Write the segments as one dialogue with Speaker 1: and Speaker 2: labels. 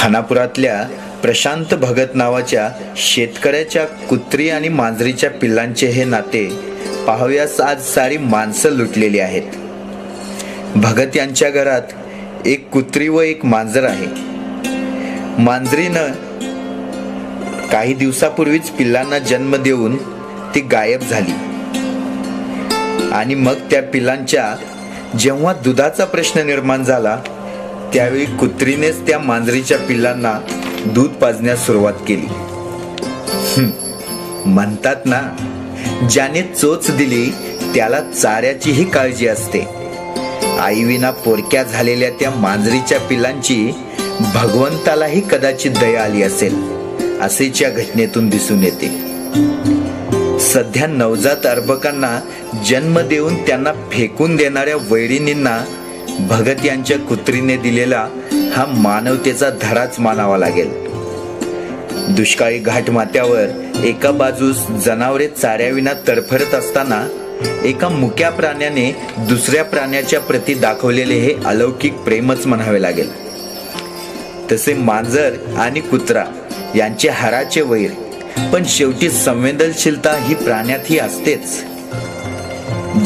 Speaker 1: खानापुरातल्या प्रशांत भगत नावाच्या शेतकऱ्याच्या कुत्री आणि मांजरीच्या पिल्लांचे हे नाते पाहाव्यास आज सारी माणसं लुटलेली आहेत. भगत यांच्या घरात एक कुत्री व एक मांजर आहे. मांजरीनं काही दिवसापूर्वीच पिल्लांना जन्म देऊन ती गायब झाली. आणि मग त्या पिल्लांच्या जेव्हा दुधाचा प्रश्न निर्माण झाला त्यावेळी कुत्रीनेच त्या मांजरीच्या पिल्लांना दूध पाजण्यास सुरुवात केली. म्हणतात ना ज्याने चोच दिली त्याला चाऱ्याचीही काळजी असते. आईविना पोरक्या झालेल्या त्या मांजरीच्या पिल्लांची भगवंतालाही कदाचित दया आली असेल असेच या घटनेतून दिसून येते. सध्या नवजात अर्भकांना जन्म देऊन त्यांना फेकून देणाऱ्या वैरिणींना भगत यांच्या कुत्रीने दिलेला हा मानवतेचा धडाच मानावा लागेल. दुष्काळी घाटमाथ्यावर एका बाजूस जनावरे चाऱ्याविना तडफडत असताना एका मुक्या प्राण्याने दुसऱ्या प्राण्याच्या प्रती दाखवलेले हे अलौकिक प्रेमच म्हणावे लागेल. तसे मांजर आणि कुत्रा यांचे हाराचे वैर पण शेवटी संवेदनशीलता ही प्राण्यातही असतेच.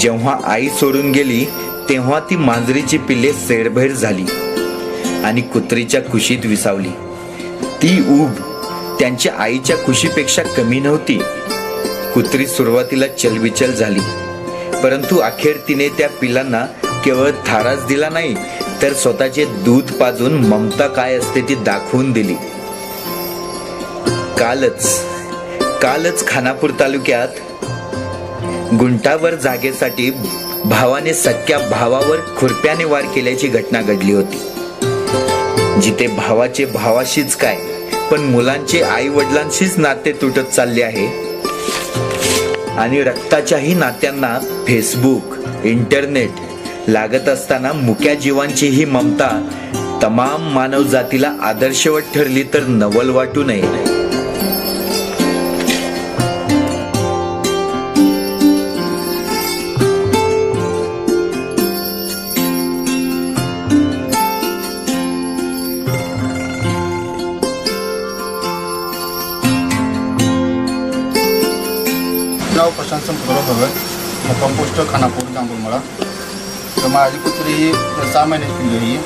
Speaker 1: जेव्हा आई सोडून गेली तेव्हा ती मांजरीची पिल्ले सेडभैर झाली आणि कुत्रीच्या खुशीत विसावली. ती ऊब त्यांच्या आईच्या खुशीपेक्षा कमी नव्हती. कुत्री सुरुवातीला चलबिचल झाली. परंतु अखेर तिने त्या पिलांना केवळ थाराच दिला नाही तर स्वतःचे दूध पाजून ममता काय असते ती दाखवून दिली. कालच कालच खानापूर तालुक्यात गुंटावर जागेसाठी भावाने सख्या भावावर खुरप्याने वार केल्याची घटना घडली होती. जिथे भावाचे भावाशीच काय पण मुलांचे आई वडिलांशीच नाते तुटत चालले आहे. आणि रक्ताच्याही नात्यांना फेसबुक इंटरनेट लागत असताना मुक्या जीवांची ही ममता तमाम मानवजातीला आदर्शवत ठरली तर नवल वाटू नये.
Speaker 2: नाव प्रशांत संपतराव भगत मुक्काम पोस्ट खानापूर जांभूळमळा तर माझी कुत्री ही सहा महिन्याची पिल्ली ही.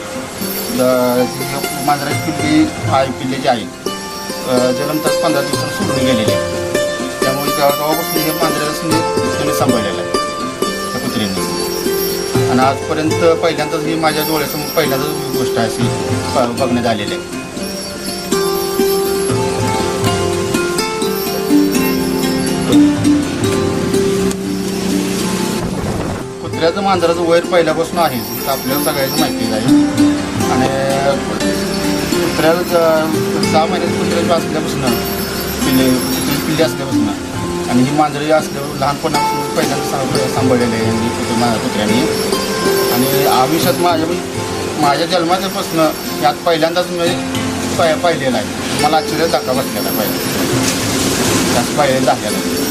Speaker 2: मांजराची पिल्ली आई. पिल्ल्याची आई जन्मताच पंधरा दिवसांनी सोडून गेलेली आहे. त्यामुळे त्या तेव्हापासून हे मांजराला तिने सांभाळलेलं आहे त्या कुत्रीने. आणि आजपर्यंत पहिल्यांदाच ही माझ्या डोळ्यासमोर पहिल्यांदाच गोष्ट आहे अशी ब- बघण्यात आलेली आहे. कुत्र्याचं मांजराचं वैर पहिल्यापासून आहे. तर आपल्याला सगळ्याची माहिती आहे. आणि कुत्र्याला सहा महिन्यात कुत्र्याची असल्यापासून पिल्ले पिल्ली असल्यापासून. आणि ही मांजरी असल्यावर लहानपणापासून पहिल्यांदा सांभ- आहे यांनी कुत्रे आणि आयुष्यात माझ्या माझ्या जन्माच्यापासून यात पहिल्यांदाच मी पाहिलेला आहे. मला आश्चर्य धक्का बसलेला पाहिजे त्यात पहिल्यांदा झालेला आहे.